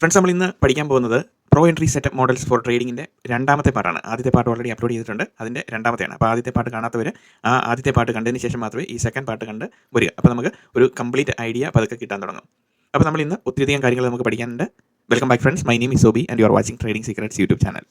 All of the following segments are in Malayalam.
ഫ്രണ്ട്സ് നമ്മൾ ഇന്ന് പഠിക്കാൻ പോകുന്നത് pro entry setup models for ട്രേഡിങ്ങിന്റെ രണ്ടാമത്തെ പാട്ടാണ് ആദ്യത്തെ പാട്ട് ഓൾറെഡി അപ്ലോഡ് ചെയ്തിട്ടുണ്ട്. അതിന്റെ രണ്ടാമത്തെയാണ്. അപ്പോൾ ആദ്യത്തെ പാട്ട് കാണാത്തവർ ആ ആദ്യത്തെ പാട്ട് കണ്ടതിന് ശേഷം മാത്രമേ ഈ സെക്കൻഡ് പാട്ട് കണ്ട് വരിക. അപ്പോൾ നമുക്ക് ഒരു കംപ്ലീറ്റ് ഐഡിയ പതുക്കെ കിട്ടാൻ തുടങ്ങും. അപ്പോൾ നമ്മൾ ഇന്ന് ഒത്തിരിയധികം കാര്യങ്ങൾ നമുക്ക് പഠിക്കാനുണ്ട്. Welcome back friends my name is Sobi and you are watching trading secrets YouTube channel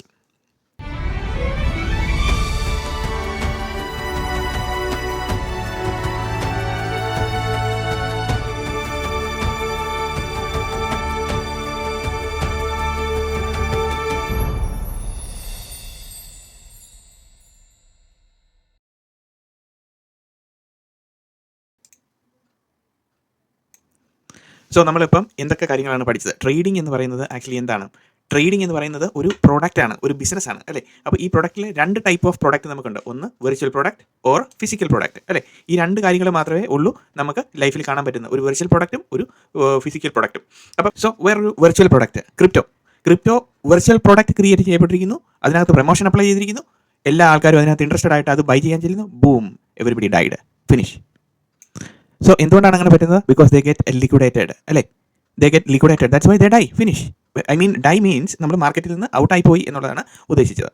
so നമ്മളിപ്പം എന്തൊക്കെ കാര്യങ്ങളാണ് പഠിച്ചത്? ട്രേഡിംഗ് എന്ന് പറയുന്നത് ആക്ച്വലി എന്താണ്? ട്രേഡിംഗ് എന്ന് പറയുന്നത് ഒരു പ്രോഡക്റ്റ് ആണ് ഒരു ബിസിനസ് ആണ് അല്ലേ? അപ്പോൾ ഈ പ്രൊഡക്റ്റിൽ രണ്ട് ടൈപ്പ് ഓഫ് പ്രോഡക്റ്റ് നമുക്കുണ്ട്. ഒന്ന് virtual product or physical product അല്ലേ? ഈ രണ്ട് കാര്യങ്ങൾ മാത്രമേ ഉള്ളൂ നമുക്ക് ലൈഫിൽ കാണാൻ പറ്റുന്ന ഒരു വെർച്വൽ പ്രോഡക്റ്റും ഒരു ഫിസിക്കൽ പ്രോഡക്റ്റും അപ്പോൾ സോ വേറൊരു virtual product crypto crypto virtual product create ചെയ്യപ്പെട്ടിരിക്കുന്നു. അതിനകത്ത് പ്രൊമോഷൻ അപ്ലൈ ചെയ്തിരിക്കുന്നു. എല്ലാ ആൾക്കാരും അതിനകത്ത് ഇൻട്രസ്റ്റഡ് ആയിട്ട് അത് ബൈ ചെയ്യാൻ ചെല്ലുന്നു. Boom everybody died finish so എന്തുകൊണ്ടാണ് അങ്ങനെ പറ്റുന്നത്? ബിക്കോസ് ദേ ഗെറ്റ് ലിക്വിഡേറ്റഡ് അല്ലേ? They get liquidated that's why they die finish I mean die means നമ്മൾ മാർക്കറ്റിൽ നിന്ന് ഔട്ടായി പോയി എന്നുള്ളതാണ് ഉദ്ദേശിച്ചത്.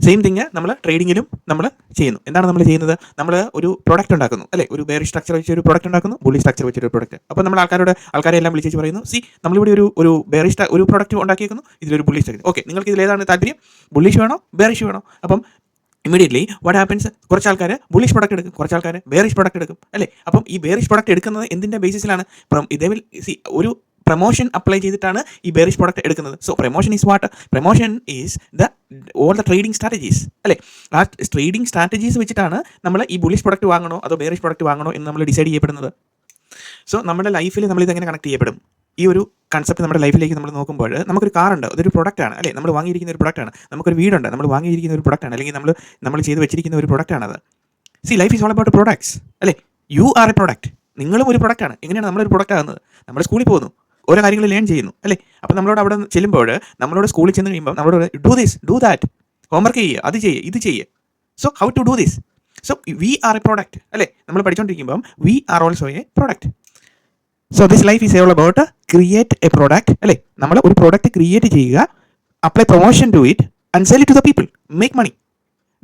സെയിം തിങ് നമ്മൾ ട്രേഡിങ്ങിലും നമ്മൾ ചെയ്യുന്നു. എന്താണ് നമ്മൾ ചെയ്യുന്നത്? നമ്മൾ ഒരു പ്രോഡക്റ്റ് ഉണ്ടാക്കുന്നു അല്ലേ? ഒരു ബേറി സ്ട്രക്ചർ വെച്ച് ഒരു പ്രോഡക്റ്റ് ഉണ്ടാക്കുന്നു ബുള്ളി സ്ട്രക്ചർ വെച്ചൊരു പ്രോഡക്റ്റ് അപ്പോൾ നമ്മൾ ആൾക്കാരോട് ആൾക്കാരെ എല്ലാം വിളിച്ചു പറയുന്നു സി നമ്മളിവിടെ ഒരു ഒരു ബെയറി ഒരു പ്രോഡക്റ്റ് ഉണ്ടാക്കിയേക്കുന്നു ഇതിലൊരു ബുള്ളി സ്ട്രക്ചർ ഓക്കെ നിങ്ങൾക്ക് ഇതിലേതാണ് താല്പര്യം? ബുള്ളിഷ് വേണോ? ബേറിഷ് വേണോ? അപ്പം ഇമീഡിയറ്റ്ലി വാട്ട് ഹാപ്പൻസ് കുറച്ച് ആൾക്കാർ ബുളിഷ് പ്രൊഡക്റ്റ് എടുക്കും. കുറച്ച് ആൾക്കാർ ബേറിഷ് പ്രൊഡക്റ്റ് എടുക്കും. അല്ലേ? അപ്പം ഈ ബേറിഷ് പ്രൊഡക്റ്റ് എടുക്കുന്നത് എന്തിന്റെ ബേസിസിലാണ് ഇതേ സി ഒരു പ്രൊമോഷൻ അപ്ലൈ ചെയ്തിട്ടാണ് ഈ ബേറിഷ് പ്രൊഡക്റ്റ് എടുക്കുന്നത്. So promotion is what promotion is the all the trading strategies അല്ലേ? ആ ട്രേഡിംഗ് സ്ട്രാറ്റജീസ് വെച്ചിട്ടാണ് നമ്മൾ ഈ ബുളിഷ് പ്രൊഡക്റ്റ് വാങ്ങണോ അതോ ബേറിഷ് പ്രൊഡക്റ്റ് വാങ്ങണോ എന്ന് നമ്മൾ ഡിസൈഡ് ചെയ്യപ്പെടുന്നത്. സോ നമ്മുടെ ലൈഫിൽ നമ്മൾ ഇതെങ്ങനെ കണക്ട് ചെയ്യപ്പെടും? ഈ ഒരു കൺസെപ്റ്റ് നമ്മുടെ ലൈഫിലേക്ക് നമ്മൾ നോക്കുമ്പോൾ നമുക്കൊരു കാറുണ്ട് അതൊരു പ്രൊഡക്റ്റാണ് അല്ലേ? നമ്മൾ വാങ്ങിയിരിക്കുന്ന ഒരു പ്രൊഡക്റ്റാണ് നമുക്കൊരു വീടുണ്ട്. നമ്മൾ വാങ്ങിയിരിക്കുന്ന ഒരു പ്രൊഡക്റ്റാണ് അല്ലെങ്കിൽ നമ്മൾ നമ്മൾ ചെയ്ത് വെച്ചിരിക്കുന്ന ഒരു പ്രൊഡക്റ്റാണത് see life is all about products അല്ലേ? യു ആർ എ പ്രൊഡക്റ്റ് നിങ്ങളും ഒരു പ്രൊഡക്റ്റാണ് എങ്ങനെയാണ് നമ്മളൊരു പ്രൊഡക്റ്റ് ആകുന്നത്? നമ്മൾ സ്കൂളിൽ പോകുന്നു. ഓരോ കാര്യങ്ങൾ ലേൺ ചെയ്യുന്നു. അല്ലേ? അപ്പോൾ നമ്മളോട് അവിടെ ചെല്ലുമ്പോൾ നമ്മളോട് സ്കൂളിൽ ചെന്ന് കഴിയുമ്പോൾ നമ്മളോട് do this do that homework ചെയ്യുക അത് ചെയ്യുക ഇത് ചെയ്യുക so how to do this so we are a product അല്ലേ? നമ്മൾ പഠിച്ചുകൊണ്ടിരിക്കുമ്പം we are also a product so this life is all about create a product അല്ലേ? നമ്മൾ ഒരു പ്രോഡക്റ്റ് ക്രിയേറ്റ് ചെയ്യുക apply promotion to it and sell to the people make money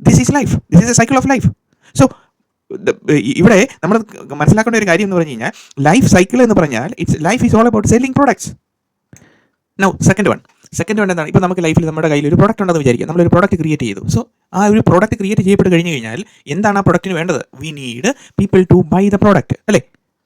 this is life this is a cycle of life so ഇവിടെ നമ്മൾ മനസ്സിലാക്കേണ്ട ഒരു കാര്യം എന്ന് പറഞ്ഞു കഴിഞ്ഞാൽ ലൈഫ് സൈക്കിൾ എന്ന് പറഞ്ഞാൽ it's life is all about selling products now second one second one എന്താണ്? ഇപ്പോൾ നമുക്ക് ലൈഫിൽ നമ്മുടെ കയ്യിൽ ഒരു പ്രോഡക്റ്റ് ഉണ്ടെന്ന് വിചാരിക്കുക. നമ്മളൊരു പ്രോഡക്റ്റ് ക്രിയേറ്റ് ചെയ്തു. സോ ആ ഒരു പ്രോഡക്റ്റ് ക്രിയേറ്റ് ചെയ്യപ്പെട്ട് കഴിഞ്ഞ് കഴിഞ്ഞാൽ എന്താണ് ആ പ്രൊഡക്റ്റിന് വേണ്ടത്? We need people to buy the product അല്ലേ?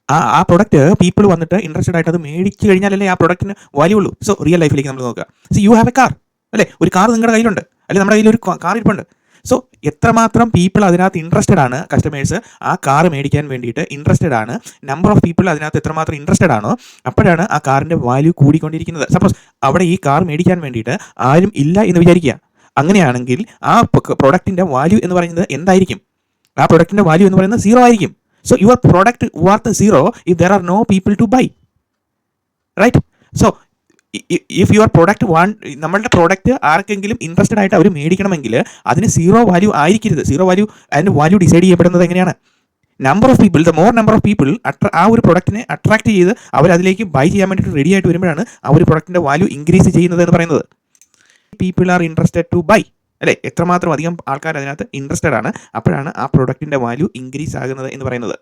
ആ ആ പ്രൊഡക്റ്റ് പീപ്പിൾ വന്നിട്ട് ഇൻട്രസ്റ്റഡ് ആയിട്ട് അത് മേടിച്ചു കഴിഞ്ഞാലല്ലേ ആ പ്രൊഡക്റ്റിന് വാല്യൂ ഉള്ളൂ. സോ റിയൽ ലൈഫിലേക്ക് നമ്മൾ നോക്കുക. So you have a car അല്ലേ? ഒരു കാർ നിങ്ങളുടെ കയ്യിലുണ്ട്. അല്ലെങ്കിൽ നമ്മുടെ കയ്യിൽ ഒരു കാർ ഇരിപ്പുണ്ട്. സോ എത്രമാത്രം പീപ്പിൾ അതിനകത്ത് ഇൻട്രസ്റ്റഡ് ആണ് കസ്റ്റമേഴ്സ് ആ കാർ മേടിക്കാൻ വേണ്ടിയിട്ട് ഇൻട്രസ്റ്റഡ് ആണ് നമ്പർ ഓഫ് പീപ്പിൾ അതിനകത്ത് എത്രമാത്രം ഇൻട്രസ്റ്റഡ് ആണോ അപ്പോഴാണ് ആ കാറിന്റെ വാല്യൂ കൂടിക്കൊണ്ടിരിക്കുന്നത്. സപ്പോസ് അവിടെ ഈ കാർ മേടിക്കാൻ വേണ്ടിയിട്ട് ആരും ഇല്ല എന്ന് വിചാരിക്കുക. അങ്ങനെയാണെങ്കിൽ ആ പ്രൊഡക്റ്റിന്റെ വാല്യൂ എന്ന് പറയുന്നത് എന്തായിരിക്കും? ആ പ്രൊഡക്റ്റിന്റെ വാല്യൂ എന്ന് പറയുന്നത് സീറോ ആയിരിക്കും. So your product worth zero if there are no people to buy. Right? So if your product one നമ്മളുടെ പ്രോഡക്റ്റ് ആർക്കെങ്കിലും ഇൻട്രസ്റ്റഡ് ആയിട്ട് അവർ മേടിക്കണമെങ്കിൽ അതിന് സീറോ വാല്യൂ ആയിരിക്കരുത് സീറോ വാല്യൂ അതിന്റെ വാല്യൂ ഡിസൈഡ് ചെയ്യപ്പെടുന്നത് എങ്ങനെയാണ് number of people the more number of people attract ആ ഒരു പ്രൊഡക്റ്റിനെ അട്രാക്ട് ചെയ്ത് അവർ അതിലേക്ക് ബൈ ചെയ്യാൻ വേണ്ടിയിട്ട് റെഡി ആയിട്ട് വരുമ്പോഴാണ് ആ ഒരു പ്രൊഡക്റ്റിന്റെ വാല്യൂ ഇൻക്രീസ് ചെയ്യുന്നത് എന്ന് പറയുന്നത് people are interested to buy അല്ലേ? എത്രമാത്രം അധികം ആൾക്കാർ അതിനകത്ത് ഇൻട്രസ്റ്റഡ് ആണ് അപ്പോഴാണ് ആ പ്രൊഡക്റ്റിന്റെ വാല്യൂ ഇൻക്രീസ് ആകുന്നത് എന്ന് പറയുന്നത്.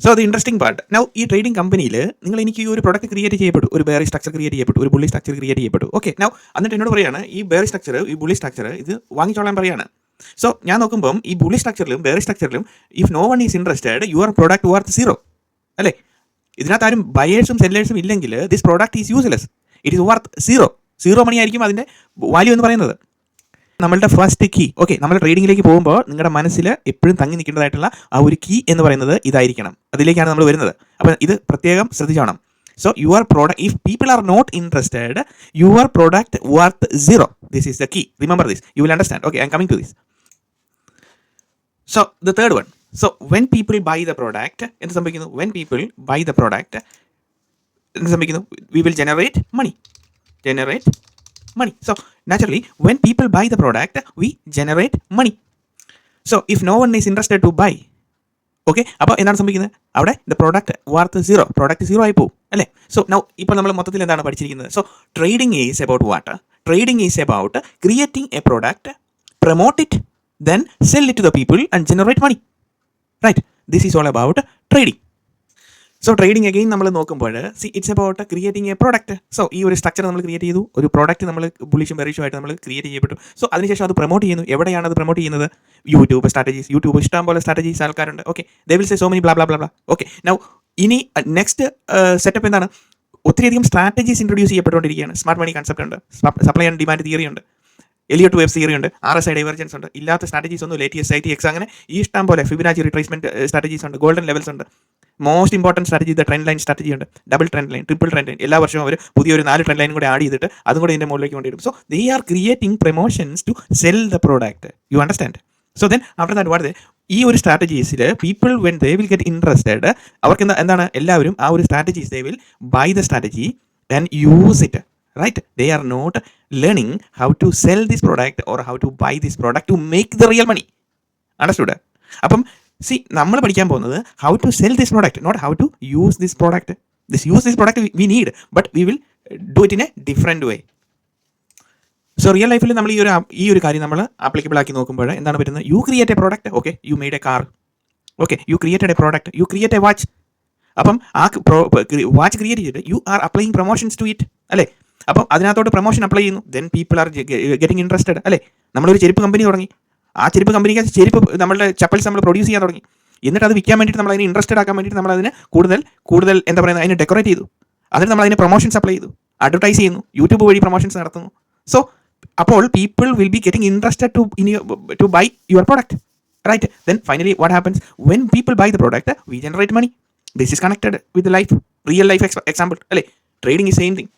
സോ അത് ഇൻട്രസ്റ്റിംഗ് പാർട്ട് നൗ ഈ ട്രേഡിംഗ് കമ്പനിയിൽ നിങ്ങൾ എനിക്ക് ഈ ഒരു പ്രൊഡക്റ്റ് ക്രിയേറ്റ് ചെയ്യപ്പെട്ടു. ഒരു ബേറി സ്ട്രക്ചർ ക്രിയേറ്റ് ചെയ്യപ്പെട്ടു ഒരു ബുള്ളി സ്ട്രക്ചർ ക്രിയേറ്റ് ചെയ്യപ്പെട്ടു. ഓക്കെ നൗ എന്നിട്ട് എന്നോട് പറയാണ് ഈ ബേറി സ്ട്രക്ചർ ഈ ബുള്ളി സ്ട്രക്ചർ ഇത് വാങ്ങിച്ചോളാൻ പറയാണ്. സോ ഞാൻ നോക്കുമ്പം ഈ ബുള്ളി സ്ട്രക്ചറിലും ബേറി സ്ട്രക്ചറിലും if no one is interested your product worth zero അല്ലേ? ഇതിനകത്ത് ആരും ബയേഴ്സും സെല്ലേഴ്സും ഇല്ലെങ്കിൽ this product is useless it is worth zero zero മണിയായിരിക്കും അതിന്റെ വാല്യൂ എന്ന് പറയുന്നത്. നമ്മളുടെ ഫസ്റ്റ് കീ ഓക്കെ നമ്മൾ ട്രേഡിങ്ങിലേക്ക് പോകുമ്പോൾ നിങ്ങളുടെ മനസ്സിൽ എപ്പോഴും തങ്ങി നിൽക്കേണ്ടതായിട്ടുള്ള ആ ഒരു കീ എന്ന് പറയുന്നത് ഇതായിരിക്കണം. അതിലേക്കാണ് നമ്മൾ വരുന്നത്. അപ്പോൾ ഇത് പ്രത്യേകം ശ്രദ്ധിച്ചോണം. So your product if people are not interested your product worth zero this is the key remember this you will understand okay I'm coming to this so the third one so when people buy the product എന്ത് സംഭവിക്കുന്നു? When people buy the product എന്ത് സംഭവിക്കുന്നു? We will generate money generate money. So naturally, when people buy the product, we generate money. So if no one is interested to buy, okay അപ്പോൾ എന്താണ് സംഭവിക്കുന്നത്? അവിടെ the product worth zero product zero ആയി പോകും അല്ലേ? സോ നൗ ഇപ്പോൾ നമ്മൾ മൊത്തത്തിൽ എന്താണ് പഠിച്ചിരിക്കുന്നത്? So trading is about what trading is about creating a product promote it then sell it to the people and generate money right this is all about trading so trading again നമ്മൾ നോക്കുമ്പോൾ see it's about creating a product so ഈ ഒരു സ്ട്രക്ചർ നമ്മൾ ക്രിയേറ്റ് ചെയ്തു. ഒരു പ്രോഡക്റ്റ് നമ്മൾ ബുളിഷും ബെറിഷും ആയിട്ട് നമ്മൾ ക്രിയേറ്റ് ചെയ്യപ്പെട്ടു. സോ അതിനുശേഷം അത് പ്രൊമോട്ട് ചെയ്യുന്നു. എവിടെയാണ് അത് പ്രൊമോട്ട് ചെയ്യുന്നത്? യൂട്യൂബ് സ്ട്രാറ്റജീസ് യൂട്യൂബ് ഇഷ്ടം പോലെ സ്ട്രാറ്റജീസ് ആൾക്കാരുണ്ട്. Okay they will say so many bla bla bla okay now ഇനി നെക്സ്റ്റ് സെറ്റപ്പ് എന്താണ്? ഒത്തിരിയധികം സ്ട്രാറ്റജീസ് ഇൻട്രൊഡ്യൂസ് ചെയ്യപ്പെട്ടുകൊണ്ടിരിക്കുകയാണ്. സ്മാർട്ട് മണി കൺസെപ്റ്റ് ഉണ്ട്. സപ്ലൈ ആൻഡ് ഡിമാൻഡ് തിയറി ഉണ്ട്. എലിയോട്ട് വെബ് തിയറി ഉണ്ട്. ആർ എസ് ഐ ഡൈവർജൻസ് ഉണ്ട്. ഇല്ലാത്ത സ്ട്രാറ്റജീസ് ഒന്നും ലേറ്റസ്റ്റ് ഐ ടി എക്സ് അങ്ങനെ ഈ ഇഷ്ടം പോലെ ഫിബിനാജി റിട്രേസ്മെന്റ് സ്ട്രാറ്റജീസ് ഉണ്ട്. ഗോൾഡൻ ലെവൽസ് ഉണ്ട്. മോസ്റ്റ് ഇമ്പോർട്ടന്റ് സ്ട്രാറ്റജി ഇത് ട്രെൻഡ് ലൈൻ സ്ട്രാറ്റജി ഉണ്ട്. Double trend line triple trend line എല്ലാ വർഷവും അവർ പുതിയൊരു നാല് ട്രെൻഡ് ലൈനും കൂടെ ആഡ് ചെയ്തിട്ട് അതും കൂടെ ഇതിന്റെ മുകളിലേക്ക് കൊണ്ടിടും so they are creating promotions to sell the product you understand so then after that what ഈ ഒരു സ്ട്രാറ്റജീസിൽ people when they will get interested അവർക്ക് എന്താ എന്താണ് എല്ലാവരും ആ ഒരു strategies they will buy the strategy then use it right they are not learning how to sell this product or how to buy this product to make the real money understood അപ്പം സി നമ്മൾ പഠിക്കാൻ പോകുന്നത് how to sell this product not how to use this product this use this product we need but we will do it in a different way so real ലൈഫിൽ നമ്മൾ ഈ ഒരു ഈ ഒരു കാര്യം നമ്മൾ ആപ്ലിക്കബിൾ ആക്കി നോക്കുമ്പോൾ എന്താണ് പറ്റുന്നത്? You create a product okay you made a car okay you created a product you create a watch അപ്പം ആ വാച്ച് ക്രിയേറ്റ് ചെയ്തിട്ട് you are applying promotions to it അല്ലേ? അപ്പം അതിനകത്തോട്ട് പ്രൊമോഷൻ അപ്ലൈ ചെയ്യുന്നു. Then people are getting interested അല്ലേ? നമ്മളൊരു ചെരുപ്പ് കമ്പനി തുടങ്ങി. ആ ചെരുപ്പ് കമ്പനിക്ക് ചെരുപ്പ് നമ്മളുടെ ചപ്പൽസ് നമ്മൾ പ്രൊഡ്യൂസ് ചെയ്യാൻ തുടങ്ങി. എന്നിട്ട് അത് വിൽക്കാൻ വേണ്ടിയിട്ട് നമ്മൾ അതിനെ ഇൻട്രസ്റ്റഡ് ആക്കാൻ വേണ്ടിയിട്ട് നമ്മൾ അതിനെ കൂടുതൽ കൂടുതൽ എന്താ പറയുന്നത് അതിനെ ഡെക്കറേറ്റ് ചെയ്തു. അതിന് നമ്മൾ അതിനെ പ്രൊമോഷൻ സപ്ലൈ ചെയ്തു. അഡ്വർടൈസ് ചെയ്യുന്നു. യൂട്യൂബ് വഴി പ്രൊമോഷൻസ് നടത്തുന്നു. സോ അപ്പോൾ people will be getting interested to in to buy your product right then finally what happens when people buy the product we generate money this is connected with life real life example അല്ലേ? Trading is same thing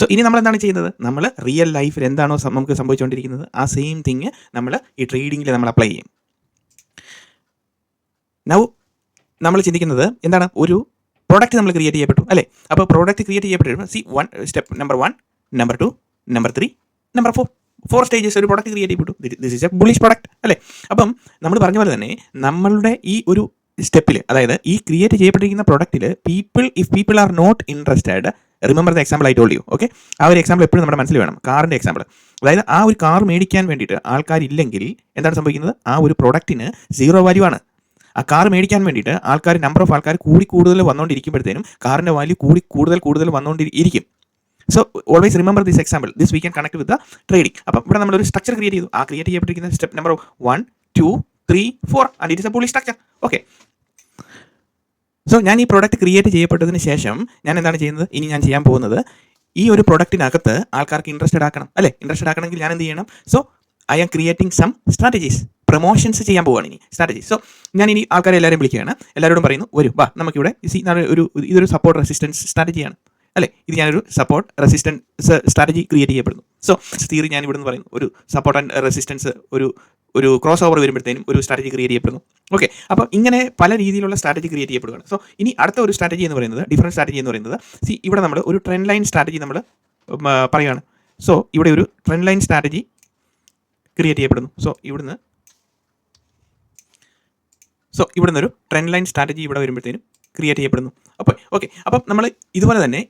so ഇനി നമ്മൾ എന്താണ് ചെയ്യുന്നത് നമ്മൾ റിയൽ ലൈഫിൽ എന്താണോ നമുക്ക് സംഭവിച്ചുകൊണ്ടിരിക്കുന്നത് ആ സെയിം തിങ് നമ്മൾ ഈ ട്രേഡിങ്ങിൽ നമ്മൾ അപ്ലൈ ചെയ്യും. നൗ നമ്മൾ ചിന്തിക്കുന്നത് എന്താണ്? ഒരു പ്രോഡക്റ്റ് നമ്മൾ ക്രിയേറ്റ് ചെയ്യപ്പെട്ടു അല്ലേ? അപ്പോൾ പ്രോഡക്റ്റ് ക്രിയേറ്റ് ചെയ്യപ്പെട്ടു see one step number one number two number three number four four stages ഒരു പ്രോഡക്റ്റ് ക്രിയേറ്റ് ചെയ്യപ്പെട്ടു. This is a bullish product അല്ലേ? അപ്പം നമ്മൾ പറഞ്ഞ പോലെ തന്നെ നമ്മളുടെ ഈ ഒരു സ്റ്റെപ്പിൽ അതായത് ഈ ക്രിയേറ്റ് ചെയ്യപ്പെട്ടിരിക്കുന്ന പ്രൊഡക്റ്റിൽ people if people are not interested remember the example I told you okay ആ ഒരു എക്സാമ്പിൾ എപ്പോഴും നമ്മുടെ മനസ്സിൽ വേണം കാറിന്റെ എക്സാമ്പിൾ അതായത് ആ ഒരു കാർ മേടിക്കാൻ വേണ്ടിയിട്ട് ആൾക്കാരില്ലെങ്കിൽ എന്താണ് സംഭവിക്കുന്നത്? ആ ഒരു പ്രൊഡക്റ്റിന് സീറോ വാല്യൂ ആണ്. ആ കാർ മേടിക്കാൻ വേണ്ടിയിട്ട് ആൾക്കാർ നമ്പർ ഓഫ് ആൾക്കാർ കൂടി കൂടുതൽ വന്നുകൊണ്ടിരിക്കുമ്പോഴത്തേനും കാറിന്റെ വാല്യൂ കൂടി കൂടുതൽ കൂടുതൽ വന്നുകൊണ്ടിരിക്കും so always remember this example this we can connect with the trading അപ്പം ഇവിടെ നമ്മളൊരു സ്ട്രക്ചർ ക്രിയേറ്റ് ചെയ്തു. ആ create ചെയ്യപ്പെട്ടിരിക്കുന്ന step number one two three four and it is a bullish structure okay so ഞാൻ ഈ പ്രോഡക്റ്റ് ക്രിയേറ്റ് ചെയ്യപ്പെട്ടതിന് ശേഷം ഞാൻ എന്താണ് ചെയ്യുന്നത്? ഇനി ഞാൻ ചെയ്യാൻ പോകുന്നത് ഈ ഒരു പ്രൊഡക്റ്റിനകത്ത് ആൾക്കാർക്ക് ഇൻട്രസ്റ്റഡ് ആക്കണം. അല്ലേ? ഇൻട്രസ്റ്റഡ് ആക്കണമെങ്കിൽ ഞാൻ എന്ത് ചെയ്യണം? So I am creating some strategies promotions ചെയ്യാൻ പോവുകയാണ് ഇനി. സ്ട്രാറ്റജി സോ ഞാൻ ഇനി ആൾക്കാരെ എല്ലാവരും വിളിക്കുകയാണ്. എല്ലാവരോടും പറയുന്നു വരും വാ നമുക്കിവിടെ ഒരു ഇതൊരു സപ്പോർട്ട് റെസിസ്റ്റൻസ് സ്ട്രാറ്റജിയാണ് അല്ലേ? ഇത് ഞാനൊരു സപ്പോർട്ട് റെസിസ്റ്റൻസ് സ്ട്രാറ്റജി ക്രിയേറ്റ് ചെയ്യപ്പെടുന്നു. സോ തിയറി ഞാൻ ഇവിടുന്ന് പറയുന്നു. ഒരു സപ്പോർട്ട് ആൻഡ് റെസിസ്റ്റൻസ് ഒരു ഒരു ക്രോസ് ഓവർ വരുമ്പോഴത്തേനും ഒരു സ്ട്രാറ്റജി ക്രിയേറ്റ് ചെയ്യപ്പെടുന്നു. ഓക്കെ അപ്പോൾ ഇങ്ങനെ പല രീതിയിലുള്ള സ്ട്രാറ്റജി ക്രിയേറ്റ് ചെയ്യപ്പെടുകയാണ്. സോ ഇനി അടുത്ത ഒരു സ്ട്രാറ്റജി എന്ന് പറയുന്നത് ഡിഫറന്റ് സ്ട്രാറ്റജി എന്ന് പറയുന്നത് സി ഇവിടെ നമ്മൾ ഒരു ട്രെൻഡ് ലൈൻ സ്ട്രാറ്റജി നമ്മൾ പറയുകയാണ്. സോ ഇവിടെ ഒരു ട്രെൻഡ് ലൈൻ സ്ട്രാറ്റജി ക്രിയേറ്റ് ചെയ്യപ്പെടുന്നു. സോ ഇവിടുന്ന് സോ ഇവിടുന്ന് ഒരു ട്രെൻഡ് ലൈൻ സ്ട്രാറ്റജി ഇവിടെ വരുമ്പോഴത്തേനും ക്രിയേറ്റ് ചെയ്യപ്പെടുന്നു. അപ്പോൾ ഓക്കെ അപ്പം നമ്മൾ ഇതുപോലെ തന്നെ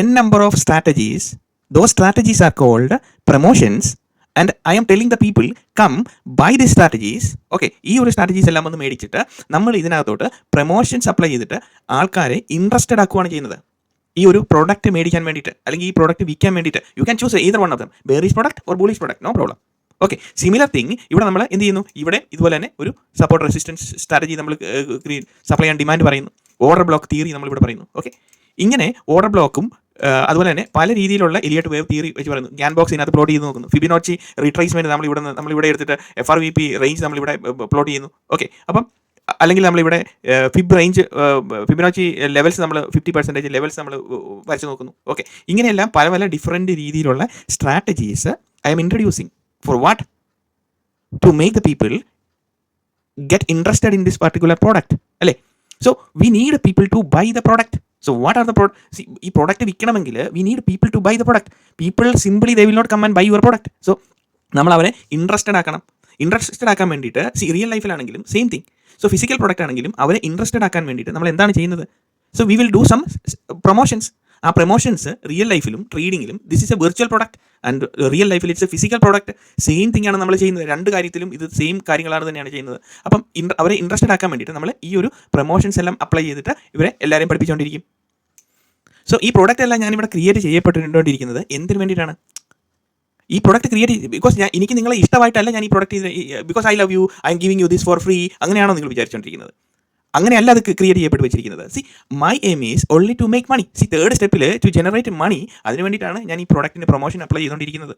N number of strategies though strategies are called promotions and I'm telling the people come buy the strategies okay ഈ ഒരു സ്ട്രാറ്റജീസ് എല്ലാം ഒന്ന് മേടിച്ചിട്ട് നമ്മൾ ഇതിനകത്തോട്ട് പ്രൊമോഷൻസ് അപ്ലൈ ചെയ്തിട്ട് ആൾക്കാരെ ഇൻട്രസ്റ്റഡ് ആക്കുകയാണ് ചെയ്യുന്നത്. ഈ ഒരു പ്രോഡക്റ്റ് മേടിക്കാൻ വേണ്ടിയിട്ട് അല്ലെങ്കിൽ ഈ പ്രോഡക്റ്റ് വിൽക്കാൻ വേണ്ടിയിട്ട് you can choose either one of them bearish product or bullish product no problem okay similar thing ഇവിടെ നമ്മൾ എന്ത് ചെയ്യുന്നു? ഇവിടെ ഇതുപോലെ തന്നെ ഒരു സപ്പോർട്ട് റെസിസ്റ്റൻസ് സ്ട്രാറ്റജി നമ്മൾ സപ്ലൈ ആൻഡ് ഡിമാൻഡ് പറയുന്നു. ഓർഡർ ബ്ലോക്ക് തിയറി നമ്മൾ ഇവിടെ പറയുന്നു. ഓക്കെ ഇങ്ങനെ ഓർഡർ ബ്ലോക്കും അതുപോലെ തന്നെ പല രീതിയിലുള്ള എലിയട്ട് വേവ് തിയറി വെച്ച് പറയുന്നു. ഗ്യാൻ ബോക്സ് ഇതിനകത്ത് പ്ലോട്ട് ചെയ്ത് നോക്കുന്നു. ഫിബിനോച്ചി റിട്രേസ്മെന്റ് നമ്മൾ ഇവിടെ നമ്മൾ ഇവിടെ എടുത്തിട്ട് F R V P range നമ്മൾ ഇവിടെ പ്ലോട്ട് ചെയ്യുന്നു. ഓക്കെ അപ്പം അല്ലെങ്കിൽ നമ്മളിവിടെ ഫിബ് റേഞ്ച് ഫിബിനോച്ചി ലെവൽസ് നമ്മൾ ഫിഫ്റ്റി പെർസെന്റേജ് ലെവൽസ് നമ്മൾ വരച്ച് നോക്കുന്നു. ഓക്കെ ഇങ്ങനെയെല്ലാം പല പല ഡിഫറെന്റ് രീതിയിലുള്ള strategies I'm introducing for what to make the people get interested in this particular product അല്ലേ? So we need people to buy the product so what are the pro ഈ product വിൽക്കണമെങ്കിൽ we need people to buy the product people simply they will not come and buy your product so നമ്മൾ അവരെ ഇൻട്രസ്റ്റഡ് ആക്കണം. ഇൻട്രസ്റ്റഡ് ആക്കാൻ വേണ്ടിയിട്ട് see real ലൈഫിലാണെങ്കിലും same thing so physical product ആണെങ്കിലും അവരെ ഇൻട്രസ്റ്റഡ് ആക്കാൻ വേണ്ടിയിട്ട് നമ്മൾ എന്താണ് ചെയ്യുന്നത്? So we will do some promotions ആ പ്രൊമോഷൻസ് റിയൽ ലൈഫിലും ട്രേഡിങ്ങിലും this is a virtual product and real ലൈഫിൽ it's a physical product same thing ആണ് നമ്മൾ ചെയ്യുന്നത്. രണ്ട് കാര്യത്തിലും ഇത് സെയിം കാര്യങ്ങളാണ് തന്നെയാണ് ചെയ്യുന്നത്. അപ്പം അവരെ ഇൻട്രസ്റ്റഡ് ആക്കാൻ വേണ്ടിയിട്ട് നമ്മൾ ഈ ഒരു പ്രൊമോഷൻസ് എല്ലാം അപ്ലൈ ചെയ്തിട്ട് ഇവരെ എല്ലാവരെയും പഠിപ്പിച്ചുകൊണ്ടിരിക്കും സോ ഈ പ്രോഡക്റ്റ് എല്ലാം ഞാനിവിടെ ക്രിയേറ്റ് ചെയ്യപ്പെട്ടുകൊണ്ടിരിക്കുന്നത് എന്തിനു വേണ്ടിയിട്ടാണ്? ഈ പ്രൊഡക്റ്റ് ക്രിയേറ്റ് ബിക്കോസ് ഞാൻ എനിക്ക് നിങ്ങളെ ഇഷ്ടമായിട്ടല്ല ഞാൻ ഈ product because I love you I'm giving you this for free അങ്ങനെയാണോ നിങ്ങൾ വിചാരിച്ചുകൊണ്ടിരിക്കുന്നത് അങ്ങനെയല്ല അത് ക്രിയേറ്റ് ചെയ്യപ്പെട്ട് വെച്ചിരിക്കുന്നത്. See my aim is only to make money see third സ്റ്റെപ്പിൽ ടു ജനറേറ്റ് മണി അതിന് വേണ്ടിയിട്ടാണ് ഞാൻ ഈ പ്രോഡക്റ്റിന്റെ പ്രൊമോഷൻ അപ്ലൈ ചെയ്തുകൊണ്ടിരിക്കുന്നത്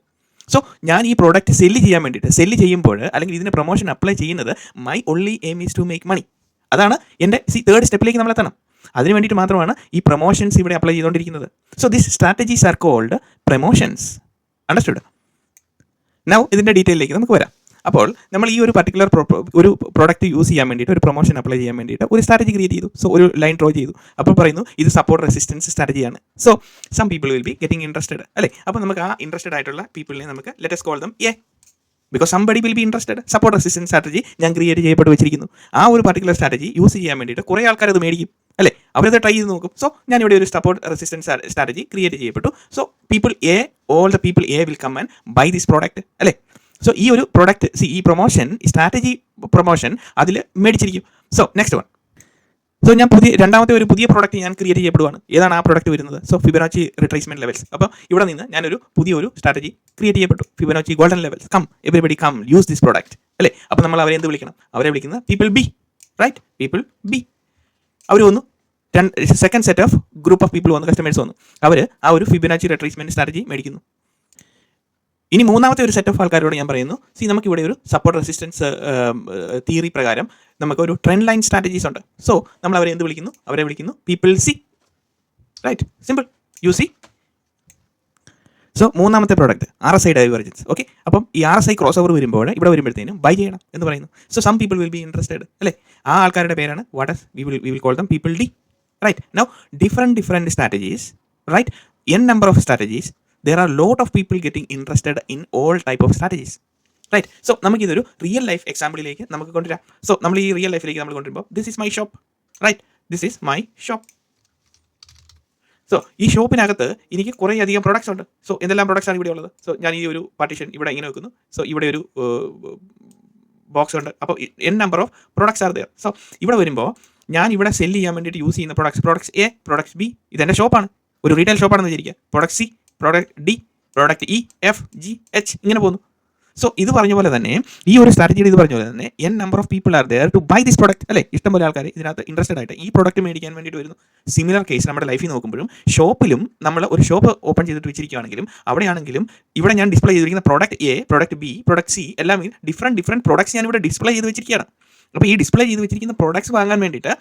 സോ ഞാൻ ഈ പ്രോഡക്റ്റ് സെല്ല് ചെയ്യാൻ വേണ്ടിയിട്ട് സെല്ല് ചെയ്യുമ്പോൾ അല്ലെങ്കിൽ ഇതിന് പ്രൊമോഷൻ അപ്ലൈ ചെയ്യുന്നത് my only aim is to make money അതാണ് എന്റെ സി തേർഡ് സ്റ്റെപ്പിലേക്ക് നമ്മൾ എത്തണം. അതിന് വേണ്ടിയിട്ട് മാത്രമാണ് ഈ പ്രൊമോഷൻസ് ഇവിടെ അപ്ലൈ ചെയ്തുകൊണ്ടിരിക്കുന്നത് so this strategies are called promotions understood now ഇതിന്റെ ഡീറ്റെയിലേക്ക് നമുക്ക് വരാം. അപ്പോൾ നമ്മൾ ഈ ഒരു പർട്ടിക്കുലർ ഒരു പ്രോഡക്റ്റ് യൂസ് ചെയ്യാൻ വേണ്ടിയിട്ട് ഒരു പ്രൊമോഷൻ അപ്ലൈ ചെയ്യാൻ വേണ്ടിയിട്ട് ഒരു സ്ട്രാറ്റജി ക്രിയേറ്റ് ചെയ്തു. സോ ഒരു ലൈൻ ഡ്രോ ചെയ്തു. അപ്പോൾ പറയുന്നു ഇത് support resistance സ്ട്രാറ്റജിയാണ് so some people will be getting interested അല്ലേ? അപ്പോൾ നമുക്ക് ആ ഇൻട്രസ്റ്റഡ് ആയിട്ടുള്ള പീപ്പിളിനെ നമുക്ക് let's call them A because somebody will be interested support resistance strategy ഞാൻ ക്രിയേറ്റ് ചെയ്യപ്പെട്ട് വെച്ചിരിക്കുന്നു. ആ ഒരു പർട്ടിക്കുലർ സ്ട്രാറ്റജി യൂസ് ചെയ്യാൻ വേണ്ടിയിട്ട് കുറേ ആൾക്കാർ അത് മേടിക്കും. അല്ലേ? അവരത് ട്രൈ ചെയ്ത് നോക്കും. സോ ഞാൻ ഇവിടെ ഒരു സപ്പോർട്ട് റെസിസ്റ്റൻസ് സ്ട്രാറ്റജി ക്രിയേറ്റ് ചെയ്യപ്പെട്ടു. So people A all the people A will come and buy this product അല്ലേ? സോ ഈ ഒരു പ്രൊഡക്റ്റ് സി ഈ പ്രൊമോഷൻ സ്ട്രാറ്റജി പ്രൊമോഷൻ അതിൽ മേടിച്ചിരിക്കും. സോ നെക്സ്റ്റ് വൺ സോ ഞാൻ പുതിയ രണ്ടാമത്തെ ഒരു പുതിയ പ്രോഡക്റ്റ് ഞാൻ ക്രിയേറ്റ് ചെയ്യപ്പെടുവാണ്. ഏതാണ് ആ പ്രോഡക്റ്റ് വരുന്നത്? സോ ഫിബനാച്ചി റിട്രേസ്മെന്റ് ലെവൽസ് അപ്പോൾ ഇവിടെ നിന്ന് ഞാനൊരു പുതിയൊരു സ്ട്രാറ്റജി ക്രിയേറ്റ് ചെയ്യപ്പെട്ടു. Fibonacci golden levels come everybody come use this product അല്ലേ? അപ്പോൾ നമ്മൾ അവരെ എന്ത് വിളിക്കണം? അവരെ വിളിക്കുന്നത് people B right people B അവർ വന്നു. രണ്ട് second set of group of people വന്നു കസ്റ്റമേഴ്സ് വന്നു. അവർ ആ ഒരു ഫിബനാച്ചി റിട്രേസ്മെന്റ് സ്ട്രാറ്റജി മേടിക്കുന്നു. ഇനി മൂന്നാമത്തെ ഒരു സെറ്റ് ഓഫ് ആൾക്കാരോട് ഞാൻ പറയുന്നു. സി നമുക്ക് ഇവിടെ ഒരു സപ്പോർട്ട് റെസിസ്റ്റൻസ് തിയറി പ്രകാരം നമുക്ക് ഒരു ട്രെൻഡ് ലൈൻ സ്ട്രാറ്റജീസ് ഉണ്ട്. സോ നമ്മൾ അവരെ എന്ത് വിളിക്കുന്നു? അവരെ വിളിക്കുന്നു people C right simple you see so മൂന്നാമത്തെ product R S I divergence okay അപ്പം ഈ R S I cross over വരുമ്പോൾ ഇവിടെ വരുമ്പോഴത്തേനും ബൈ ചെയ്യണം എന്ന് പറയുന്നു. So some people will be interested അല്ലേ? ആ ആൾക്കാരുടെ പേരാണ് what we will we will call them people D right now different different strategies right N number of strategies there are lot of people getting interested in all type of strategies right so നമുക്കിതൊരു റിയൽ ലൈഫ് എക്സാമ്പിളിലേക്ക് നമുക്ക് കൊണ്ടുവരാം. സോ നമ്മൾ ഈ റിയൽ ലൈഫിലേക്ക് നമ്മൾ കൊണ്ടുവരുമ്പോൾ this is my shop right this is my shop so ഈ ഷോപ്പിനകത്ത് എനിക്ക് കുറേ അധികം പ്രൊഡക്ട്സ് ഉണ്ട്. സോ എന്തെല്ലാം പ്രൊഡക്ട്സ് ആണ് ഇവിടെ ഉള്ളത് സോ ഞാൻ ഈ ഒരു പാർട്ടീഷൻ ഇവിടെ ഇങ്ങനെ വെക്കുന്നു. സോ ഇവിടെ ഒരു ബോക്സ് ഉണ്ട്. അപ്പോൾ N number of products are there so ഇവിടെ വരുമ്പോൾ ഞാൻ ഇവിടെ സെല്ല് ചെയ്യാൻ വേണ്ടിയിട്ട് യൂസ് ചെയ്യുന്ന products products A products B ഇതെന്റെ ഷോപ്പാണ് ഒരു റീറ്റെയിൽ ഷോപ്പാണെന്ന് വിചാരിക്കുക. Product C product D product E F G H ഇങ്ങനെ പോകുന്നു. സോ ഇത് പറഞ്ഞ പോലെ തന്നെ ഈ ഒരു സ്ട്രാറ്റജിയിൽ ഇത് പറഞ്ഞ പോലെ തന്നെ N number of people are there to buy this product അല്ലേ? ഇഷ്ടംപോലെ ആൾക്കാർ ഇതിനകത്ത് ഇൻട്രസ്റ്റഡ് ആയിട്ട് ഈ പ്രോഡക്റ്റ് മേടിക്കാൻ വേണ്ടിയിട്ട് വരുന്നു. സിമിലർ കേസ് നമ്മുടെ ലൈഫിൽ നോക്കുമ്പോഴും ഷോപ്പിലും നമ്മൾ ഒരു ഷോപ്പ് ഓപ്പൺ ചെയ്തിട്ട് വെച്ചിരിക്കുകയാണെങ്കിലും അവിടെയാണെങ്കിലും ഇവിടെ ഞാൻ ഡിസ്പ്ലേ ചെയ്തിരിക്കുന്ന product A product B product C എല്ലാം ഡിഫറെന്റ് ഡിഫറെന്റ് പ്രോഡക്ട്സ് ഞാൻ ഇവിടെ ഡിസ്പ്ലേ ചെയ്ത് വെച്ചിരിക്കുകയാണ്. അപ്പോൾ ഈ ഡിസ്പ്ലേ ചെയ്ത് വെച്ചിരിക്കുന്ന പ്രോഡക്റ്റ്സ് വാങ്ങാൻ വേണ്ടിയിട്ട്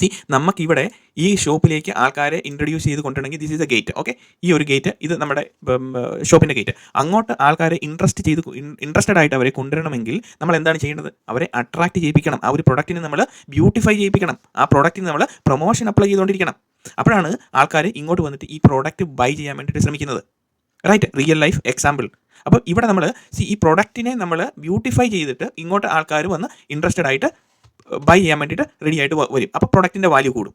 സി നമുക്കിവിടെ ഈ ഷോപ്പിലേക്ക് ആൾക്കാരെ ഇൻട്രൊഡ്യൂസ് ചെയ്ത് കൊണ്ടുവരണമെങ്കിൽ this is a gate okay ഈ ഒരു ഗേറ്റ് ഇത് നമ്മുടെ ഷോപ്പിന്റെ ഗേറ്റ് അങ്ങോട്ട് ആൾക്കാരെ ഇൻട്രസ്റ്റ് ചെയ്ത് ഇൻട്രസ്റ്റഡ് ആയിട്ട് അവരെ കൊണ്ടുവരണമെങ്കിൽ നമ്മൾ എന്താണ് ചെയ്യേണ്ടത്? അവരെ അട്രാക്ട് ചെയ്യിപ്പിക്കണം. ആ ഒരു പ്രൊഡക്റ്റിനെ നമ്മൾ ബ്യൂട്ടിഫൈ ചെയ്യിപ്പിക്കണം. ആ പ്രൊഡക്റ്റിന് നമ്മൾ പ്രൊമോഷൻ അപ്ലൈ ചെയ്തുകൊണ്ടിരിക്കണം. അപ്പോഴാണ് ആൾക്കാർ ഇങ്ങോട്ട് വന്നിട്ട് ഈ പ്രോഡക്റ്റ് ബൈ ചെയ്യാൻ വേണ്ടിയിട്ട് ശ്രമിക്കുന്നത്. റൈറ്റ് റിയൽ ലൈഫ് എക്സാമ്പിൾ അപ്പോൾ ഇവിടെ നമ്മൾ സി ഈ പ്രൊഡക്റ്റിനെ നമ്മൾ ബ്യൂട്ടിഫൈ ചെയ്തിട്ട് ഇങ്ങോട്ട് ആൾക്കാർ വന്ന് ഇൻട്രസ്റ്റഡ് ആയിട്ട് ബൈ ചെയ്യാൻ വേണ്ടിയിട്ട് റെഡി ആയിട്ട് വരും. അപ്പോൾ പ്രൊഡക്റ്റിന്റെ വാല്യൂ കൂടും.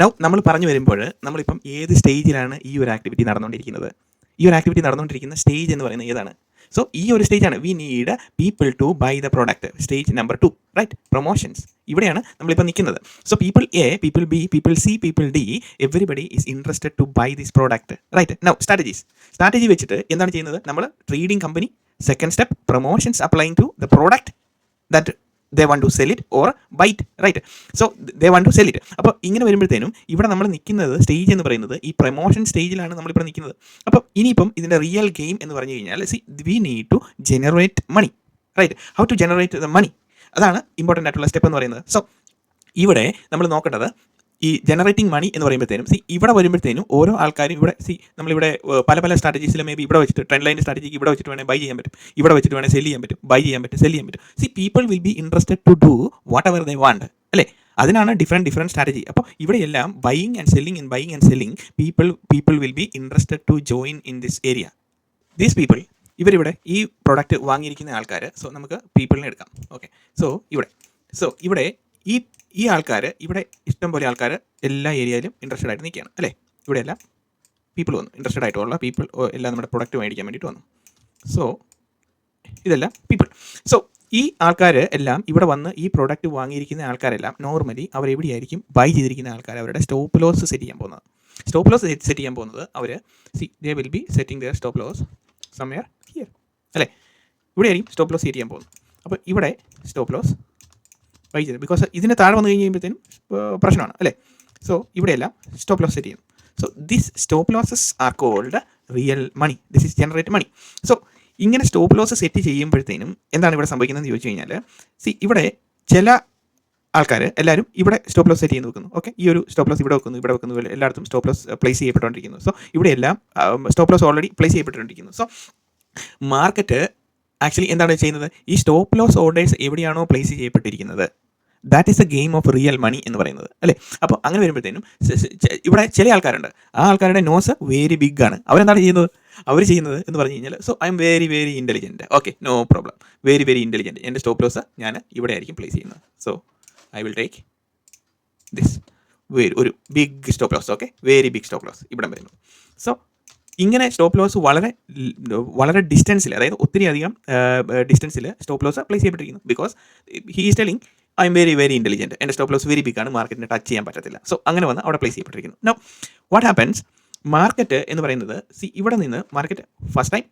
നൗ നമ്മൾ പറഞ്ഞു വരുമ്പോൾ നമ്മളിപ്പം ഏത് സ്റ്റേജിലാണ് ഈ ഒരു ആക്ടിവിറ്റി നടന്നുകൊണ്ടിരിക്കുന്നത്? ഈ ഒരു ആക്ടിവിറ്റി നടന്നുകൊണ്ടിരിക്കുന്ന സ്റ്റേജ് എന്ന് പറയുന്നത് ഏതാണ്? സോ ഈ ഒരു സ്റ്റേജാണ് we need people to buy the product stage number two right promotions ഇവിടെയാണ് നമ്മളിപ്പോൾ നിൽക്കുന്നത്. So people A people B people C people D everybody is interested to buy this product right now strategies strategy വെച്ചിട്ട് എന്താണ് ചെയ്യുന്നത്? നമ്മൾ trading company second step promotions applying to the product that they want to sell it or buy it right so they want to sell it അപ്പോൾ ഇങ്ങനെ വരുമ്പോഴത്തേനും ഇവിടെ നമ്മൾ നിൽക്കുന്നത് സ്റ്റേജ് എന്ന് പറയുന്നത് ഈ പ്രൊമോഷൻ സ്റ്റേജിലാണ് നമ്മളിപ്പോൾ നിൽക്കുന്നത്. അപ്പോൾ ഇനിയിപ്പം ഇതിന്റെ റിയൽ ഗെയിം എന്ന് പറഞ്ഞു കഴിഞ്ഞാൽ see we need to generate money right how to generate the money അതാണ് ഇമ്പോർട്ടന്റ് ആയിട്ടുള്ള സ്റ്റെപ്പ് എന്ന് പറയുന്നത്. സോ ഇവിടെ നമ്മൾ നോക്കേണ്ടത് ഈ ജനറേറ്റിംഗ് മണി എന്ന് പറയുമ്പോഴത്തേനും സി ഇവിടെ വരുമ്പോഴത്തേനും ഓരോ ആൾക്കാരും ഇവിടെ സി നമ്മളിവിടെ പല പല സ്ട്രാറ്റജീസിൽ മേ ബി ഇവിടെ വെച്ചിട്ട് ട്രെൻഡ് ലൈൻ സ്ട്രാറ്റജിക്ക് ഇവിടെ വെച്ചിട്ട് വേണേൽ ബൈ ചെയ്യാൻ പറ്റും. ഇവിടെ വെച്ചിട്ട് വേണേൽ സെൽ ചെയ്യാൻ പറ്റും. ബൈ ചെയ്യാൻ പറ്റും സെൽ ചെയ്യാൻ പറ്റും. See people will be interested to do whatever they want അല്ലേ? അതിനാണ് ഡിഫറെന്റ് ഡിഫറെന്റ് സ്ട്രാറ്റജി അപ്പോൾ ഇവിടെയെല്ലാം buying and selling in buying and selling people people will be interested to join in this area these people ഇവരിവിടെ ഈ പ്രൊഡക്റ്റ് വാങ്ങിയിരിക്കുന്ന ആൾക്കാർ സോ നമുക്ക് പീപ്പിളിനെ എടുക്കാം. ഓക്കെ സോ ഇവിടെ. സോ ഇവിടെ ഈ ഈ ആൾക്കാർ ഇവിടെ ഇഷ്ടം പോലെ ആൾക്കാർ എല്ലാ ഏരിയയിലും ഇൻട്രസ്റ്റഡ് ആയിട്ട് നിൽക്കുകയാണ് അല്ലേ? ഇവിടെ എല്ലാം പീപ്പിൾ വന്നു. ഇൻട്രസ്റ്റഡ് ആയിട്ടുള്ള പീപ്പിൾ എല്ലാം നമ്മുടെ പ്രൊഡക്റ്റ് മേടിക്കാൻ വേണ്ടിയിട്ട് വന്നു. സോ ഇതെല്ലാം പീപ്പിൾ സോ ഈ ആൾക്കാർ എല്ലാം ഇവിടെ വന്ന് ഈ പ്രോഡക്റ്റ് വാങ്ങിയിരിക്കുന്ന ആൾക്കാരെല്ലാം നോർമലി അവർ എവിടെയായിരിക്കും ബൈ ചെയ്തിരിക്കുന്ന ആൾക്കാർ അവരുടെ സ്റ്റോപ്പ് ലോസ് സെറ്റ് ചെയ്യാൻ പോകുന്നത്. സ്റ്റോപ്പ് ലോസ് സെറ്റ് ചെയ്യാൻ പോകുന്നത് അവർ see they will be setting the stop loss somewhere here അല്ലേ? ഇവിടെയായിരിക്കും സ്റ്റോപ്പ് ലോസ് സെറ്റ് ചെയ്യാൻ പോകുന്നത്. അപ്പോൾ ഇവിടെ സ്റ്റോപ്പ് ലോസ് ബൈ ചെയ്ത് ബിക്കോസ് ഇതിന് താഴെ വന്നു കഴിഞ്ഞ് കഴിയുമ്പോഴത്തേനും പ്രശ്നമാണ് അല്ലേ? സോ ഇവിടെയെല്ലാം സ്റ്റോപ്പ് ലോസ് സെറ്റ് ചെയ്യുന്നു. So this stop losses are called real money this is generate money so ഇങ്ങനെ സ്റ്റോപ്പ് ലോസ് സെറ്റ് ചെയ്യുമ്പോഴത്തേനും എന്താണ് ഇവിടെ സംഭവിക്കുന്നതെന്ന് ചോദിച്ചു കഴിഞ്ഞാൽ സി ഇവിടെ ചില ആൾക്കാർ എല്ലാവരും ഇവിടെ സ്റ്റോപ്പ് ലോസ് സെറ്റ് ചെയ്ത് വെക്കുന്നു. ഓക്കെ ഈ ഒരു സ്റ്റോപ്പ് ലോസ് ഇവിടെ വെക്കുന്നു ഇവിടെ വെക്കുന്നു എല്ലായിടത്തും സ്റ്റോപ്പ് ലോസ് പ്ലേസ് ചെയ്യപ്പെട്ടുകൊണ്ടിരിക്കുന്നു. സോ ഇവിടെ എല്ലാം സ്റ്റോപ്പ് ലോസ് ഓൾറെഡി പ്ലേസ് ചെയ്യപ്പെട്ടുകൊണ്ടിരിക്കുന്നു. സോ മാർക്കറ്റ് ആക്ച്വലി എന്താണ് ചെയ്യുന്നത്? ഈ സ്റ്റോപ്പ് ലോസ് ഓർഡേഴ്സ് എവിടെയാണോ place ചെയ്യപ്പെട്ടിരിക്കുന്നത്? That is a game of real money എന്ന് പറയുന്നത് അല്ലേ? അപ്പോൾ അങ്ങനെ വരുമ്പോഴത്തേനും ഇവിടെ ചില ആൾക്കാരുണ്ട്. ആ ആൾക്കാരുടെ നോസ് വെരി ബിഗ് ആണ്. അവരെന്താണ് ചെയ്യുന്നത്? അവർ ചെയ്യുന്നത് എന്ന് പറഞ്ഞു കഴിഞ്ഞാൽ so I am very very intelligent okay no problem very very intelligent എന്റെ സ്റ്റോപ്പ് ലോസ് ഞാൻ ഇവിടെ ആയിരിക്കും പ്ലേസ് ചെയ്യുന്നത്. So I will take this very ഒരു big stop loss okay very big stop loss ഇവിടെ വരുന്നു. സോ ഇങ്ങനെ സ്റ്റോപ്പ് ലോസ് വളരെ വളരെ ഡിസ്റ്റൻസിൽ അതായത് ഒത്തിരി അധികം ഡിസ്റ്റൻസിൽ സ്റ്റോപ്പ് ലോസ് പ്ലേസ് ചെയ്യപ്പെട്ടിരിക്കുന്നു. Because he is telling I am very very intelligent എന്റെ സ്റ്റോപ്പ് ലോസ് വെരി ബിഗ് ആണ്. മാർക്കറ്റിനെ ടച്ച് ചെയ്യാൻ പറ്റത്തില്ല. സോ അങ്ങനെ വന്ന് അവിടെ പ്ലേസ് ചെയ്യപ്പെട്ടിരിക്കുന്നു. നോ വാട്ട് ഹാപ്പൻസ് മാർക്കറ്റ് എന്ന് പറയുന്നത് സി ഇവിടെ നിന്ന് market first time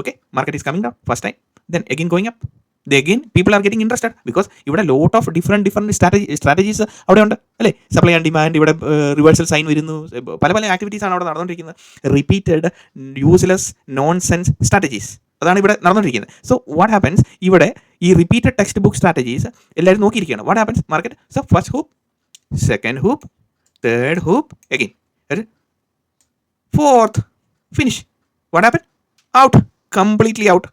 okay market is coming down first time then again going up the again people are getting interested because ഇവിടെ lot of different different strategy strategies അവിടെ ഉണ്ട്. അല്ലേ? സപ്ലൈ ആൻഡ് ഡിമാൻഡ് ഇവിടെ റിവേഴ്സൽ സൈൻ വരുന്നു. പല പല ആക്ടിവിറ്റീസ് ആണ് അവിടെ നടന്നുകൊണ്ടിരിക്കുന്നത്. Repeated useless nonsense strategies അതാണ് ഇവിടെ നടന്നുകൊണ്ടിരിക്കുന്നത്. സോ വാട്ട് ഹാപ്പൻസ് ഇവിടെ ഈ റിപ്പീറ്റഡ് ടെക്സ്റ്റ് ബുക്ക് സ്ട്രാറ്റജീസ് എല്ലാവരും നോക്കിയിരിക്കുകയാണ്. What happens market so first hoop second hoop third hoop again fourth finish what happen out completely out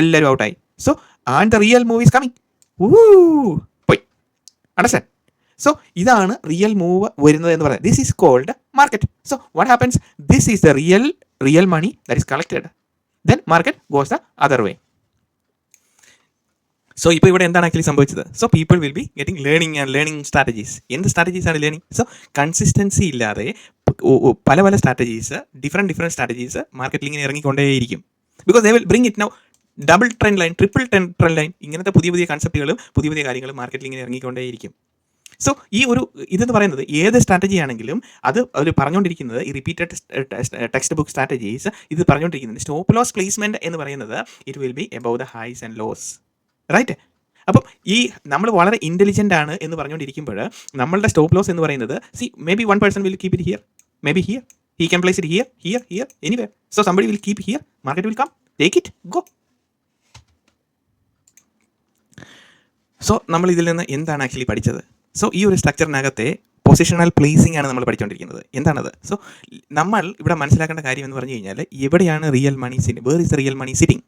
എല്ലാവരും ഔട്ടായി so and the real movies coming പോയി. അണ്ടർസ്റ്റാൻഡ് സോ ഇതാണ് റിയൽ മൂവ് വരുന്നത് എന്ന് പറയുന്നത്. This is called market so what happens this is the real real money that is collected then market goes the other way so ഇപ്പോൾ ഇവിടെ എന്താണ് ആക്ച്വലി സംഭവിച്ചത്? So people will be getting learning and learning strategies എന്ത് സ്ട്രാറ്റജീസ് ആണ് ലേണിംഗ് സോ കൺസിസ്റ്റൻസി ഇല്ലാതെ പല പല സ്ട്രാറ്റജീസ് ഡിഫറെന്റ് ഡിഫറെന്റ് സ്ട്രാറ്റജീസ് മാർക്കറ്റിൽ ഇങ്ങനെ ഇറങ്ങിക്കൊണ്ടേയിരിക്കും. Because they will bring it now double trend line triple trend trend line ഇങ്ങനത്തെ പുതിയ പുതിയ കൺസെപ്റ്റുകളും പുതിയ പുതിയ കാര്യങ്ങളും മാർക്കറ്റിൽ ഇങ്ങനെ ഇറങ്ങിക്കൊണ്ടേയിരിക്കും. സോ ഈ ഒരു ഇതെന്ന് പറയുന്നത് ഏത് സ്ട്രാറ്റജി ആണെങ്കിലും അത് അവർ പറഞ്ഞുകൊണ്ടിരിക്കുന്നത് ഈ റിപ്പീറ്റഡ് ടെക്സ്റ്റ് ബുക്ക് സ്ട്രാറ്റജീസ് ഇത് പറഞ്ഞുകൊണ്ടിരിക്കുന്നത് സ്റ്റോപ്പ് ലോസ് പ്ലേസ്മെന്റ് എന്ന് പറയുന്നത് it will be above the highs and lows right അപ്പം ഈ നമ്മൾ വളരെ ഇന്റലിജന്റ് ആണ് എന്ന് പറഞ്ഞുകൊണ്ടിരിക്കുമ്പോൾ നമ്മളുടെ സ്റ്റോപ്പ് ലോസ് എന്ന് പറയുന്നത് see maybe one person will keep it here maybe here he can place it here here here anyway so somebody will keep here market will come take it go so നമ്മൾ ഇതിൽ നിന്ന് എന്താണ് ആക്ച്വലി പഠിച്ചത്? സോ ഈ ഒരു സ്ട്രക്ചറിനകത്തെ പൊസിഷണൽ പ്ലേസിംഗ് ആണ് നമ്മൾ പഠിച്ചുകൊണ്ടിരിക്കുന്നത് എന്താണത്? സോ നമ്മൾ ഇവിടെ മനസ്സിലാക്കേണ്ട കാര്യം എന്ന് പറഞ്ഞു കഴിഞ്ഞാൽ എവിടെയാണ് real money sitting where is real money sitting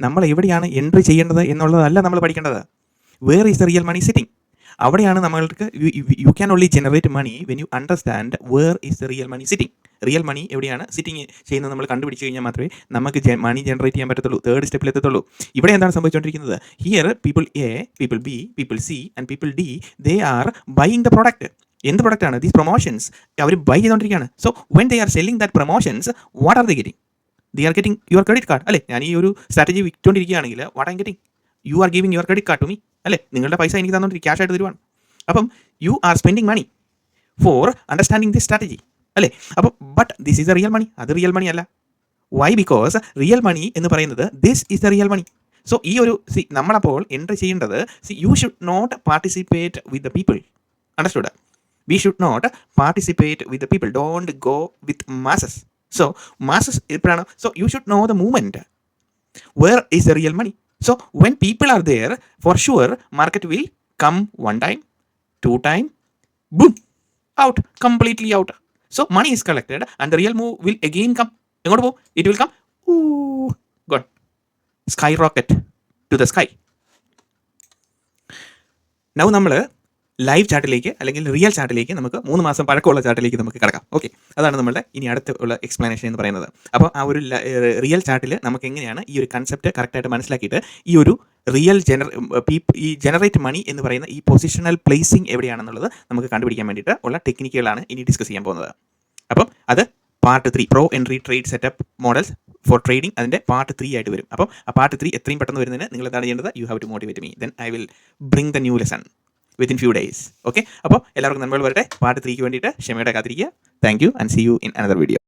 നമ്മൾ എവിടെയാണ് എൻട്രി ചെയ്യേണ്ടത് എന്നുള്ളതല്ല നമ്മൾ പഠിക്കേണ്ടത്. Where is the real money sitting അവിടെയാണ് നമ്മൾക്ക് you can only generate money when you understand where is the real money sitting real money എവിടെയാണ്? സിറ്റിംഗ് ചെയ്യുന്നത് നമ്മൾ കണ്ടുപിടിച്ച് കഴിഞ്ഞാൽ മാത്രമേ നമുക്ക് മണി ജനറേറ്റ് ചെയ്യാൻ പറ്റത്തുള്ളൂ. തേർഡ് സ്റ്റെപ്പിൽ എത്തത്തുള്ളൂ. ഇവിടെ എന്താണ് സംഭവിച്ചുകൊണ്ടിരിക്കുന്നത്? Here people A people B people C and people D they are buying the product എന്ത് പ്രൊഡക്റ്റാണ് ദീസ് പ്രൊമോഷൻസ് അവർ ബൈ ചെയ്തുകൊണ്ടിരിക്കുകയാണ്. So when they are selling that promotions what are they getting they are getting your credit card അല്ലേ? ഞാൻ ഈ ഒരു strategy വിറ്റുകൊണ്ടിരിക്കുകയാണെങ്കിൽ what am getting you are giving your credit card to me അല്ലേ? നിങ്ങളുടെ പൈസ എനിക്ക് തന്നുകൊണ്ടിരിക്കും ക്യാഷ് ആയിട്ട് തരുവാണ്. അപ്പം you are spending money for understanding this strategy അല്ലേ? അപ്പോൾ but this is a real money അത് റിയൽ മണി അല്ല. വൈ ബിക്കോസ് റിയൽ മണി എന്ന് പറയുന്നത് this is a real money so ഈ ഒരു സി നമ്മളപ്പോൾ എൻട്രി ചെയ്യേണ്ടത് see you should not participate with the people understood we should not participate with the people don't go with masses so masses എപ്പോഴാണ് so you should know the movement where is the real money so when people are there for sure market will come one time two time boom out completely out so money is collected and real move will again come എങ്ങോട്ട് പോകും? It will come god sky rocket to the sky now നമ്മൾ ലൈവ് ചാർട്ടിലേക്ക് അല്ലെങ്കിൽ റിയൽ ചാർട്ടിലേക്ക് നമുക്ക് മൂന്ന് മാസം പഴക്കമുള്ള ചാർട്ടിലേക്ക് നമുക്ക് കിടക്കാം. ഓക്കെ അതാണ് നമ്മുടെ ഇനി അടുത്ത ഉള്ള എക്സ്പ്ലനേഷൻ എന്ന് പറയുന്നത്. അപ്പോൾ ആ ഒരു റിയൽ ചാർട്ടിൽ നമുക്ക് എങ്ങനെയാണ് ഈ ഒരു കൺസെപ്റ്റ് കറക്റ്റായിട്ട് മനസ്സിലാക്കിയിട്ട് ഈ ഒരു റിയൽ ജനറ ഈ ജനറേറ്റ് മണി എന്ന് പറയുന്ന ഈ പൊസിഷണൽ പ്ലേസിംഗ് എവിടെയാണെന്നുള്ളത് നമുക്ക് കണ്ടുപിടിക്കാൻ വേണ്ടിയിട്ട് ഉള്ള ടെക്നിക്കുകളാണ് ഇനി ഡിസ്കസ് ചെയ്യാൻ പോകുന്നത്. അപ്പം അത് part three pro entry trade setup models for trading അതിന്റെ പാർട്ട് ത്രീ ആയിട്ട് വരും. അപ്പം ആ പാർട്ട് ത്രീ എത്രയും പെട്ടെന്ന് വരുന്നതിന് നിങ്ങൾ എന്താണ് ചെയ്യേണ്ടത്? You have to motivate me then I will bring the new lesson within few days okay അപ്പോൾ എല്ലാവർക്കും നന്മകൾ വരട്ടെ. പാർട്ട് ത്രീക്ക് വേണ്ടിയിട്ട് ക്ഷമയുടെ കാത്തിരിക്കുക. Thank you and see you in another video